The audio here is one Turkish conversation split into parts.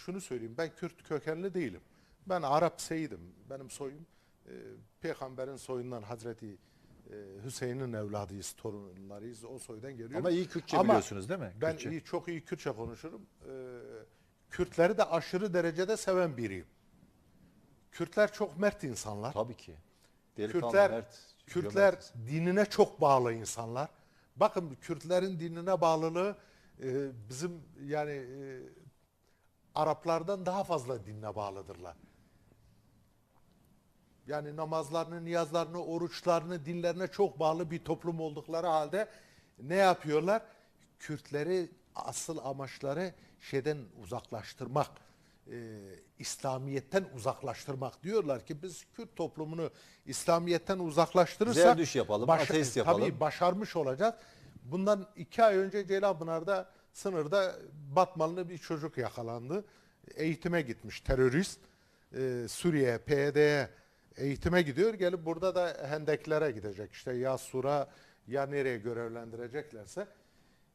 şunu söyleyeyim ben Kürt kökenli değilim. Ben Arap Seyit'im. Benim soyum e, peygamberin soyundan Hazreti e, Hüseyin'in evladıyız, torunlarıyız. O soydan geliyorum. Ama iyi Kürtçe Ama biliyorsunuz değil mi? Ben Kürtçe. iyi, çok iyi Kürtçe konuşurum. Ee, Kürtleri de aşırı derecede seven biriyim. Kürtler çok mert insanlar. Tabii ki. Delikanlı, Kürtler mert, Kürtler cömert. dinine çok bağlı insanlar. Bakın Kürtlerin dinine bağlılığı e, bizim yani e, Araplardan daha fazla dinine bağlıdırlar. Yani namazlarını, niyazlarını, oruçlarını, dinlerine çok bağlı bir toplum oldukları halde ne yapıyorlar? Kürtleri asıl amaçları şeyden uzaklaştırmak, e, İslamiyet'ten uzaklaştırmak. Diyorlar ki biz Kürt toplumunu İslamiyet'ten uzaklaştırırsak Zerdüş yapalım, ateist yapalım. Tabii başarmış olacağız. Bundan iki ay önce Ceylanpınar'da sınırda Batmanlı bir çocuk yakalandı. Eğitime gitmiş terörist. Ee, Suriye, PYD'ye eğitime gidiyor. Gelip burada da hendeklere gidecek. İşte ya Sur'a ya nereye görevlendireceklerse.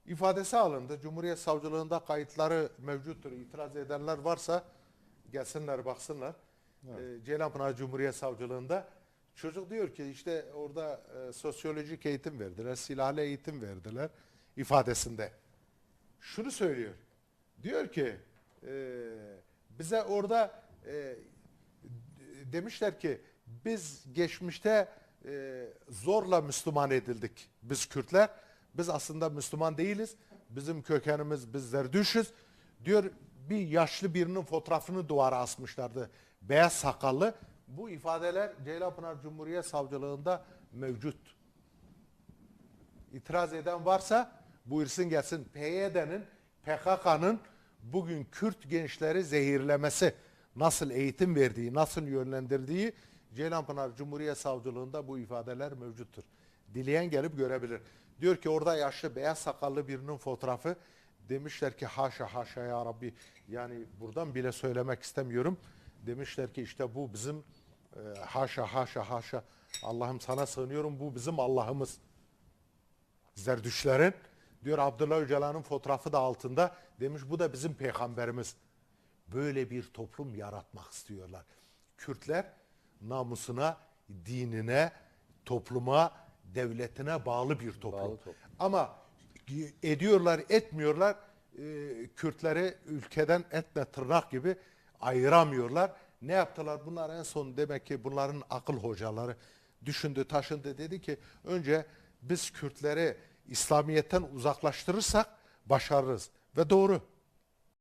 ifadesi alındı. Cumhuriyet Savcılığında kayıtları mevcuttur. İtiraz edenler varsa gelsinler baksınlar. Ee, Ceylanpınar Cumhuriyet Savcılığında çocuk diyor ki işte orada e, sosyolojik eğitim verdiler, silahlı eğitim verdiler ifadesinde. Şunu söylüyor. Diyor ki e, bize orada e, demişler ki biz geçmişte e, zorla Müslüman edildik biz Kürtler. Biz aslında Müslüman değiliz. Bizim kökenimiz biz Zerdüşüz. Diyor bir yaşlı birinin fotoğrafını duvara asmışlardı. Beyaz sakallı. Bu ifadeler Ceylanpınar Cumhuriyet Savcılığında mevcut. İtiraz eden varsa buyursun gelsin. PYD'nin, PKK'nın bugün Kürt gençleri zehirlemesi, nasıl eğitim verdiği, nasıl yönlendirdiği Ceylanpınar Cumhuriyet Savcılığında bu ifadeler mevcuttur. Dileyen gelip görebilir. Diyor ki orada yaşlı beyaz sakallı birinin fotoğrafı demişler ki haşa haşa ya Rabbi yani buradan bile söylemek istemiyorum. Demişler ki işte bu bizim e, haşa haşa haşa Allah'ım sana sığınıyorum bu bizim Allah'ımız. Zerdüşlerin diyor Abdullah Öcalan'ın fotoğrafı da altında demiş bu da bizim peygamberimiz. Böyle bir toplum yaratmak istiyorlar. Kürtler namusuna, dinine, topluma, devletine bağlı bir toplum. Bağlı toplum. Ama ediyorlar, etmiyorlar. e, Kürtleri ülkeden etle tırnak gibi ayıramıyorlar. Ne yaptılar? Bunlar en son demek ki bunların akıl hocaları düşündü, taşındı dedi ki önce biz Kürtleri İslamiyet'ten uzaklaştırırsak başarırız. Ve doğru.